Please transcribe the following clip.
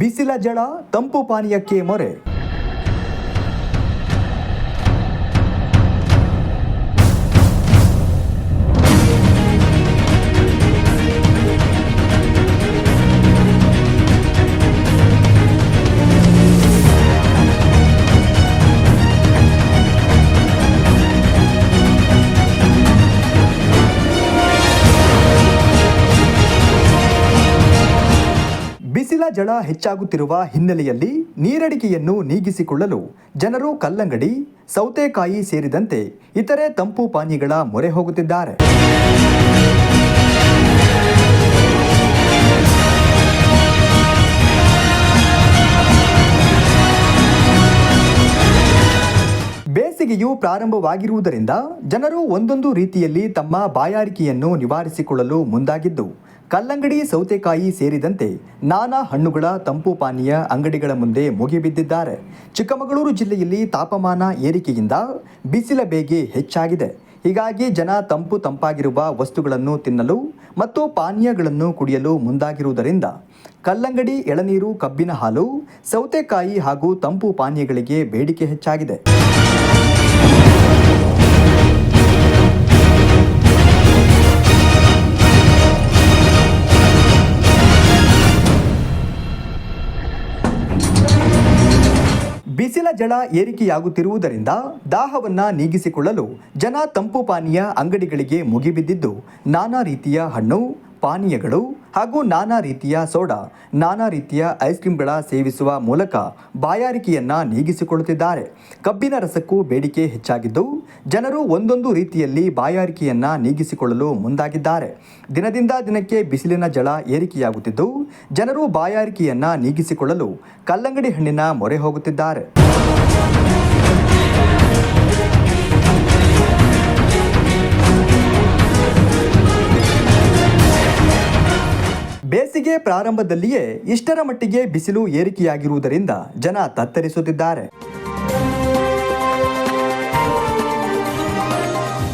ಬಿಸಿಲ ಜಳ ತಂಪು ಪಾನೀಯಕ್ಕೆ ಮೊರೆ. ಜಳ ಹೆಚ್ಚಾಗುತ್ತಿರುವ ಹಿನ್ನೆಲೆಯಲ್ಲಿ ನೀರಡಿಕೆಯನ್ನು ನೀಗಿಸಿಕೊಳ್ಳಲು ಜನರು ಕಲ್ಲಂಗಡಿ, ಸೌತೆಕಾಯಿ ಸೇರಿದಂತೆ ಇತರೆ ತಂಪು ಪಾನೀಯಗಳ ಮೊರೆ ಹೋಗುತ್ತಿದ್ದಾರೆ. ಬೇಸಿಗೆಯು ಪ್ರಾರಂಭವಾಗಿರುವುದರಿಂದ ಜನರು ಒಂದೊಂದು ರೀತಿಯಲ್ಲಿ ತಮ್ಮ ಬಾಯಾರಿಕೆಯನ್ನು ನಿವಾರಿಸಿಕೊಳ್ಳಲು ಮುಂದಾಗಿದ್ದು ಕಲ್ಲಂಗಡಿ, ಸೌತೆಕಾಯಿ ಸೇರಿದಂತೆ ನಾನಾ ಹಣ್ಣುಗಳ ತಂಪು ಪಾನೀಯ ಅಂಗಡಿಗಳ ಮುಂದೆ ಮುಗಿಬಿದ್ದಿದ್ದಾರೆ. ಚಿಕ್ಕಮಗಳೂರು ಜಿಲ್ಲೆಯಲ್ಲಿ ತಾಪಮಾನ ಏರಿಕೆಯಿಂದ ಬಿಸಿಲ ಬೇಗೆ ಹೆಚ್ಚಾಗಿದೆ. ಹೀಗಾಗಿ ಜನ ತಂಪು ತಂಪಾಗಿರುವ ವಸ್ತುಗಳನ್ನು ತಿನ್ನಲು ಮತ್ತು ಪಾನೀಯಗಳನ್ನು ಕುಡಿಯಲು ಮುಂದಾಗಿರುವುದರಿಂದ ಕಲ್ಲಂಗಡಿ, ಎಳನೀರು, ಕಬ್ಬಿನ ಹಾಲು, ಸೌತೆಕಾಯಿ ಹಾಗೂ ತಂಪು ಪಾನೀಯಗಳಿಗೆ ಬೇಡಿಕೆ ಹೆಚ್ಚಾಗಿದೆ. ಬಿಸಿಲ ಜಳ ಏರಿಕೆಯಾಗುತ್ತಿರುವುದರಿಂದ ದಾಹವನ್ನ ನೀಗಿಸಿಕೊಳ್ಳಲು ಜನ ತಂಪು ಪಾನೀಯ ಅಂಗಡಿಗಳಿಗೆ ಮುಗಿಬಿದ್ದಿದ್ದು ನಾನಾ ರೀತಿಯ ಹಣ್ಣು ಪಾನೀಯಗಳು ಹಾಗೂ ನಾನಾ ರೀತಿಯ ಸೋಡಾ, ನಾನಾ ರೀತಿಯ ಐಸ್ ಕ್ರೀಮ್ಗಳ ಸೇವಿಸುವ ಮೂಲಕ ಬಾಯಾರಿಕೆಯನ್ನು ನೀಗಿಸಿಕೊಳ್ಳುತ್ತಿದ್ದಾರೆ. ಕಬ್ಬಿನ ರಸಕ್ಕೂ ಬೇಡಿಕೆ ಹೆಚ್ಚಾಗಿದ್ದು, ಜನರು ಒಂದೊಂದು ರೀತಿಯಲ್ಲಿ ಬಾಯಾರಿಕೆಯನ್ನು ನೀಗಿಸಿಕೊಳ್ಳಲು ಮುಂದಾಗಿದ್ದಾರೆ. ದಿನದಿಂದ ದಿನಕ್ಕೆ ಬಿಸಿಲಿನ ಜಳ ಏರಿಕೆಯಾಗುತ್ತಿದ್ದು, ಜನರು ಬಾಯಾರಿಕೆಯನ್ನು ನೀಗಿಸಿಕೊಳ್ಳಲು ಕಲ್ಲಂಗಡಿ ಹಣ್ಣಿನ ಮೊರೆ ಹೋಗುತ್ತಿದ್ದಾರೆ. ಬೇಸಿಗೆ ಪ್ರಾರಂಭದಲ್ಲಿಯೇ ಇಷ್ಟರ ಮಟ್ಟಿಗೆ ಬಿಸಿಲು ಏರಿಕೆಯಾಗಿರುವುದರಿಂದ ಜನ ತತ್ತರಿಸುತ್ತಿದ್ದಾರೆ.